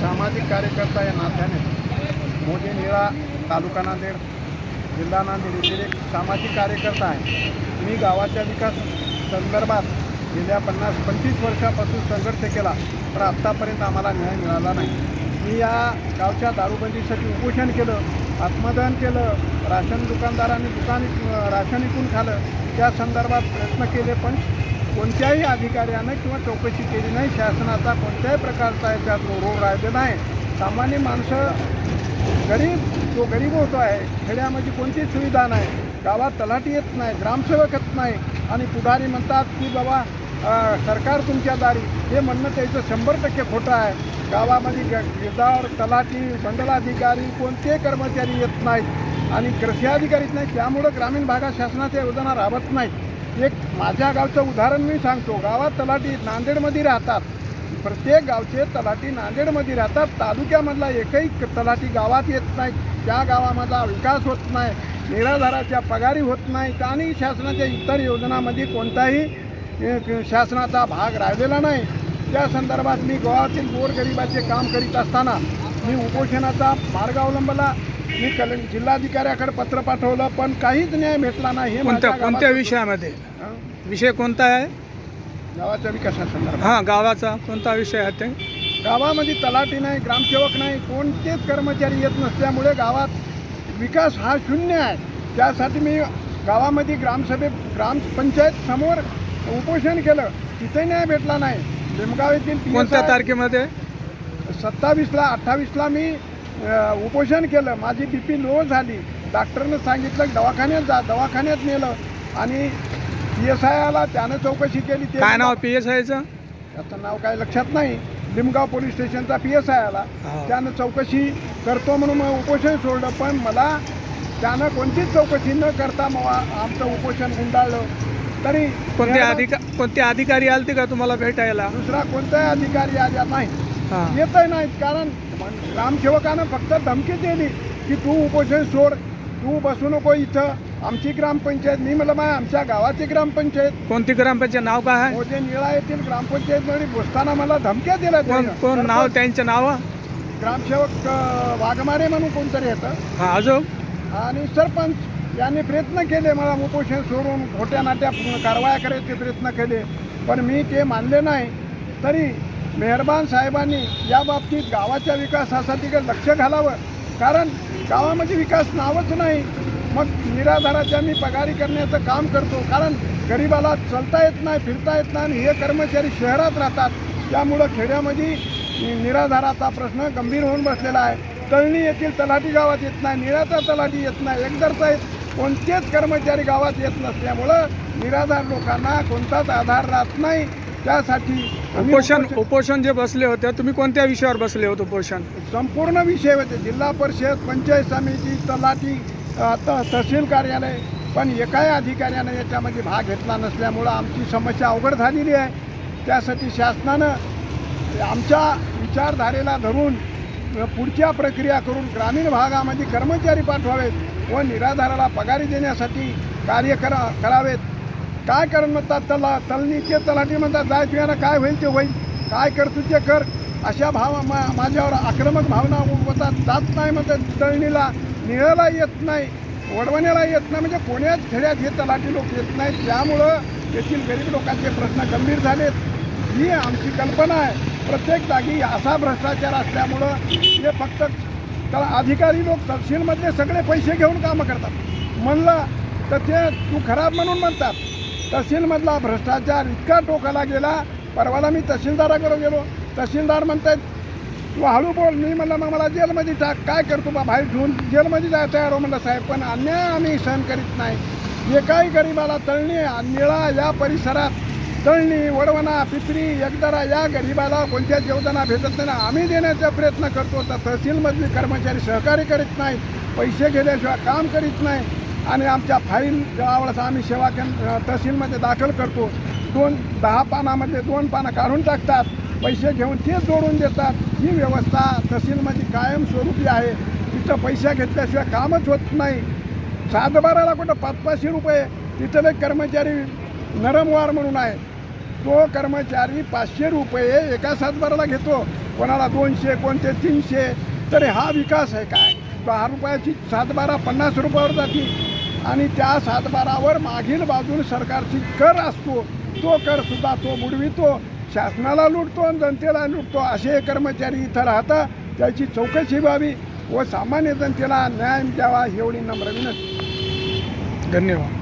सामाजिक कार्यकर्ता या नात्याने. मोदी निळा तालुका नांदेड जिल्हा नांदेड येथील एक सामाजिक कार्यकर्ता आहे. मी गावाच्या विकास संदर्भात गेल्या पन्नास पंचवीस वर्षापासून संघर्ष केला पण आत्तापर्यंत आम्हाला न्याय मिळाला नाही. मी या गावच्या दारूबंदीसाठी उपोषण केलं आत्मदान केलं राशन दुकानदारांनी दुकान राशन विकून खालं त्या संदर्भात प्रयत्न केले पण कोणत्याही अधिकाऱ्यानं किंवा चौकशी केली नाही शासनाचा कोणत्याही प्रकारचा याच्यात रोड राहिलेला नाही. सामान्य माणसं गरीब जो गरीब होतो आहे खेड्यामध्ये कोणतीच सुविधा नाही. गावात तलाठी येत नाही ग्रामसेवक येत नाही. आणि पुढारी म्हणतात की बाबा सरकार तुमच्या दारी. हे म्हणणं त्याचं शंभर टक्के खोटं आहे. गावामध्ये ग गिरदार तलाठी मंडलाधिकारी कोणते कर्मचारी येत नाहीत. आणि कृषी अधिकारीच नाही. त्यामुळं ग्रामीण भागात शासनाच्या योजना राबत नाहीत. एक माझ्या गावचं उदाहरण मी सांगतो. गावात तलाठी नांदेडमध्ये राहतात. प्रत्येक गावचे तलाठी नांदेडमध्ये राहतात. तालुक्यामधला एकही तलाठी गावात येत नाही. त्या गावामधला विकास होत नाही. निराधाराच्या पगारी होत नाहीत आणि शासनाच्या इतर योजनामध्ये कोणताही शासनाचा भाग राहिलेला नाही. त्या संदर्भात मी गावातील गोरगरिबाचे काम करीत असताना मी उपोषणाचा मार्ग अवलंबला. मी कल जिल्हाधिकाऱ्याकडे पत्र पाठवलं पण काहीच न्याय भेटला नाही हे कोणत्या माझ्या कोणत्या गावात- विषयामध्ये? हं? विषय कोणता आहे? गावाच्या विकासासंदर्भात. हां गावाचा कोणता विषय आहे ते? गावामध्ये तलाठी नाही ग्रामसेवक नाही कोणतेच कर्मचारी येत नसल्यामुळे गावात विकास हा शून्य आहे. त्यासाठी मी गावामध्ये ग्रामसभे ग्रामपंचायत समोर उपोषण केलं. तिथे न्याय भेटला नाही. लिमगाव येथील कोणत्या तारखेमध्ये? सत्तावीसला अठ्ठावीसला मी उपोषण केलं. माझी बी पी लो झाली. डॉक्टरनं सांगितलं की दवाखान्यात जा. दवाखान्यात नेलं. आणि पी एस आय आला त्यानं चौकशी केली. ते काय नाव पी एस आयचं त्याचं नाव काय लक्षात नाही. लिमगाव पोलीस स्टेशनचा पी एस आय आला. त्यानं चौकशी करतो म्हणून मग उपोषण सोडलं. पण मला त्यानं कोणतीच चौकशी न करता मग आमचं उपोषण गुंडाळलं. तरी कोणते अधिका कोणते अधिकारी आलते का तुम्हाला भेटायला? दुसरा कोणताही अधिकारी आल्या नाही. येतही नाहीत कारण ग्रामसेवकानं फक्त धमकी दिली की तू उपोषण सोड तू बसू नको इथं. आमची ग्रामपंचायत मी म्हणलं माय आमच्या गावाची ग्रामपंचायत. कोणती ग्रामपंचायत? नाव काय आहे? मोजे निळा येथील ग्रामपंचायतमध्ये बसताना मला धमक्या दिल्या कोण त्यानं. कोण? तर नाव त्यांचं नाव? ग्रामसेवक अ, वाघमारे म्हणून कोणतरी येतं. हां अजून? आणि सरपंच यांनी प्रयत्न केले मला उपोषण सोडून खोट्या नाट्या कारवाया करायचे प्रयत्न केले. पण मी ते मानले नाही. तरी मेहरबान साहेबांनी या बाबतीत गावाच्या विकासासाठी लक्ष घालावं. कारण गावामध्ये विकास नावच नाही. मग निराधाराच्या मी पगारी करण्याचं काम करतो. कारण गरिबाला चलता येत नाही फिरता येत नाही आणि हे कर्मचारी शहरात राहतात. त्यामुळं खेड्यामध्ये निराधाराचा प्रश्न गंभीर होऊन बसलेला आहे. तळणी येथील तलाठी गावात येत नाही निराचा तलाठी येत नाही एकदरचा येत कोणतेच कर्मचारी गावात येत नसल्यामुळं निराधार लोकांना कोणताच आधार राहत नाही. त्यासाठी उपोषण उपोषण- जे बसले होते तुम्ही कोणत्या विषयावर बसले होते उपोषण? संपूर्ण विषय होते. जिल्हा परिषद पंचायत समिती तलाठी तहसील कार्यालय पण एकाही अधिकाऱ्यानं याच्यामध्ये भाग घेतला नसल्यामुळं आमची समस्या अवघड झालेली आहे. त्यासाठी शासनानं आमच्या विचारधारेला धरून पुढच्या प्रक्रिया करून ग्रामीण भागामध्ये कर्मचारी पाठवावेत व निराधाराला पगारी देण्यासाठी कार्य करा करावेत. काय कर म्हणतात तला तलनीचे तलाठी म्हणतात जाय तुझ्याला काय होईल ते होईल. काय कर तुझे कर. अशा भाव मा माझ्यावर आक्रमक भावना उमटतात. जात नाही म्हणतात तळणीला निळाला येत नाही. वडवण्याला येत नाही. म्हणजे कोण्याच खेड्यात हे तलाठी लोक येत नाहीत. त्यामुळं येथील गरीब लोकांचे प्रश्न गंभीर झालेत. ही आमची कल्पना आहे. प्रत्येक जागी असा भ्रष्टाचार असल्यामुळं हे फक्त तर अधिकारी लोक तहसीलमधले सगळे पैसे घेऊन कामं करतात. म्हणलं तर ते तू खराब म्हणून म्हणतात. तहसीलमधला भ्रष्टाचार इतका टोकाला गेला परवाला मी तहसीलदाराकडे गेलो. तहसीलदार म्हणतात तू हळू बोल मी म्हणलं मग मला जेलमध्ये टाक काय करतो बा बाहेर घेऊन जेलमध्ये जाय तयार हो म्हणलं साहेब पण अन्याय आम्ही सहन करीत नाही. एकाही गरीबाला तळणी निळा या परिसरात तळणी वडवणा पिपरी एकदरा या गरीबाला कोणत्या जेवताना भेटत नाही आम्ही देण्याचा प्रयत्न करतो तर तहसीलमधले कर्मचारी सहकार्य करीत नाही पैसे घेण्याशिवाय काम करीत नाही. आणि आमच्या फाईल ज्यावेळेस आम्ही सेवा केंद्र तहसीलमध्ये दाखल करतो. दोन दहा पानामध्ये दोन पानं काढून टाकतात. पैसे घेऊन ते जोडून देतात. ही व्यवस्था तहसीलमध्ये कायमस्वरूपी आहे. तिथं पैसे घेतल्याशिवाय कामच होत नाही. सातबाराला कुठं पाच पाचशे रुपये तिथले कर्मचारी नरमवार म्हणून आहे. तो कर्मचारी पाचशे रुपये एका सातबाराला घेतो. कोणाला दोनशे कोणते तीनशे तर हा विकास आहे काय? दहा रुपयाची सातबारा पन्नास रुपयावर जाते. आणि त्या सातबारावर मागील बाजून सरकारची कर असतो तो करसुद्धा तो बुडवितो शासनाला लुटतो आणि जनतेला लुटतो. असे कर्मचारी इथं राहतात त्याची चौकशी व्हावी व सामान्य जनतेला न्याय द्यावा एवढी नम्र विनंती. धन्यवाद.